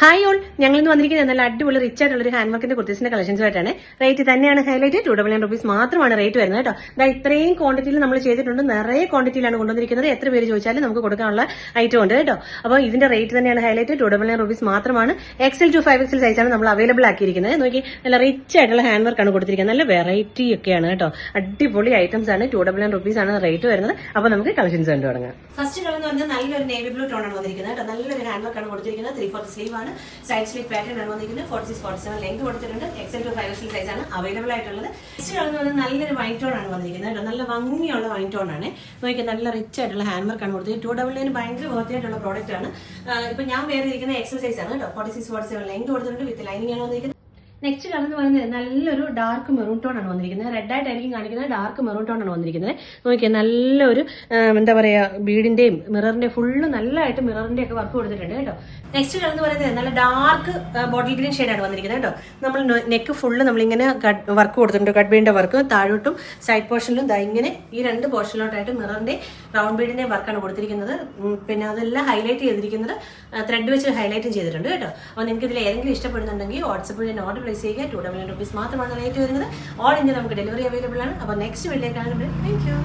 Hi all ഞങ്ങൾ ഇന്ന് വന്നിരിക്കുന്നത് നല്ല അടിപൊളി റിച്ച് ആയിട്ടുള്ള ഒരു ഹാൻഡ് വർക്കിന്റെ കുർത്തീസിന്റെ കളക്ഷൻസ് ആയിട്ടാണ്. റേറ്റ് തന്നെയാണ് highlight two double nine rupees മാത്രമാണ് റേറ്റ് വരുന്നത് കേട്ടോ. ഇത്രയും ക്വാണ്ടിറ്റിയിൽ നമ്മൾ ചെയ്തിട്ടുണ്ട്. നിറയെ ക്വാണ്ടിറ്റിയിലാണ് കൊണ്ടുവന്നിരിക്കുന്നത്. എത്ര പേര് ചോദിച്ചാലും നമുക്ക് കൊടുക്കാനുള്ള ഐറ്റം ഉണ്ട് കേട്ടോ. അപ്പോൾ ഇതിന്റെ റേറ്റ് തന്നെയാണ് highlight two double nine rupees മാത്രമാണ്. എക്സൽ ടു ഫൈവ് എക്സൽ സൈസാണ് നമ്മൾ അവൈലബിൾ ആക്കിയിരിക്കുന്നത്. നോക്കി നല്ല റിച്ച് ആയിട്ടുള്ള ഹാൻഡ് വർക്കാണ് കൊടുത്തിരിക്കുന്നത്. നല്ല വെറൈറ്റി ഒക്കെയാണ് കേട്ടോ. അടിപൊളി ഐറ്റംസ് ആണ്. ടു ഡബിൾ നയൻ റുപ്പീസ് ആണ് റേറ്റ് വരുന്നത്. അപ്പോൾ നമുക്ക് കളക്ഷൻസ് കണ്ടു തുടങ്ങാം ഫസ്റ്റ് കളർ എന്ന് പറഞ്ഞാൽ നല്ലൊരു നേവി ബ്ലൂ ടോൺ ആണ് വന്നിരിക്കുന്നത് കേട്ടോ. നല്ലൊരു ഹാൻഡ് വർക്കാണ് കൊടുത്തിരിക്കുന്നത്. ത്രീ ഫോർ സ്ലീവ് ആണ്. സൈഡ് സ്ലീവ് പാറ്റേൺ ആണ് വന്നിരിക്കുന്നത്. Forty six forty seven length കൊടുത്തിട്ടുണ്ട്. XL to five XL size ആണ് അവൈലബിൾ ആയിട്ടുള്ളത്. നെക്സ്റ്റ് പറഞ്ഞാൽ നല്ലൊരു വൈറ്റ് ടോൺ ആണ് വന്നിരിക്കുന്നത് കേട്ടോ. നല്ല ഭംഗിയുള്ള വൈറ്റ് ടോൺ ആണ്. നോക്കി നല്ല റിച്ച് ആയിട്ടുള്ള ഹാൻഡ് വർക്ക് ആണ് കൊടുത്തത് ടു ഡബിൾ നയൻ ഭയങ്കര വർത്തി ആയിട്ടുള്ള പ്രോഡക്റ്റ് ആണ്. ഇപ്പൊ ഞാൻ വേറെ ഇരിക്കുന്ന എക്സൽ സൈസ് ആണ് കേട്ടോ. Forty six forty seven length കൊടുത്തിട്ടുണ്ട് വിത്ത് ലൈനിങ് ആണ് വന്നിരിക്കുന്നത്. നെക്സ്റ്റ് കളർ എന്ന് പറയുന്നത് നല്ലൊരു ഡാർക്ക് മെറൂൺ ടോൺ ആണ് വന്നിരിക്കുന്നത്. റെഡ് ആയിട്ടായിരിക്കും കാണിക്കുന്നത് ഡാർക്ക് മെറൂൺ ടോൺ ആണ് വന്നിരിക്കുന്നത്. നോക്കിയാൽ നല്ലൊരു എന്താ പറയാ ബീഡിന്റെയും മിററിന്റെയും ഫുള്ള് നല്ലതായിട്ട് മിററിന്റെ ഒക്കെ വർക്ക് കൊടുത്തിട്ടുണ്ട് കേട്ടോ. നെക്സ്റ്റ് കളർ എന്ന് പറയുന്നത് നല്ല ഡാർക്ക് ബോട്ടിൽ ഗ്രീൻ ആണ് വന്നിരിക്കുന്നത് കേട്ടോ. നമ്മൾ നെക്ക് ഫുള്ള് നമ്മളിങ്ങനെ വർക്ക് കൊടുത്തിട്ടുണ്ട്. കട്ട് ബീഡിന്റെ വർക്ക് താഴോട്ടും സൈഡ് പോർഷനിലും ദാ ഇങ്ങനെ ഈ രണ്ട് പോർഷനിലോട്ടായിട്ട് മിററിന്റെ റൗണ്ട് ബീഡിന്റെ വർക്കാണ് കൊടുത്തിരിക്കുന്നത്. പിന്നെ അതെല്ലാം ഹൈലൈറ്റ് ചെയ്തിരിക്കുന്നത് ത്രെഡ് വെച്ച് ഹൈലൈറ്റും ചെയ്തിട്ടുണ്ട് കേട്ടോ. അപ്പോൾ നിങ്ങൾക്ക് ഇതിൽ ഏതെങ്കിലും ഇഷ്ടപ്പെടുന്നുണ്ടെങ്കിൽ വാട്സപ്പിൽ തന്നെ ഓർഡർ പ്ലേസ് ചെയ്യുക ടു ഡബിൾ നയൻ റുപ്പീസ് മാത്രമാണ് റേറ്റ് വരുന്നത്. ഓൾ ഇന്ത്യ നമുക്ക് ഡെലിവറി അവൈലബിൾ ആണ്. അപ്പോൾ നെക്സ്റ്റ് വീഡിയോ കാണുമ്പോൾ താങ്ക് യു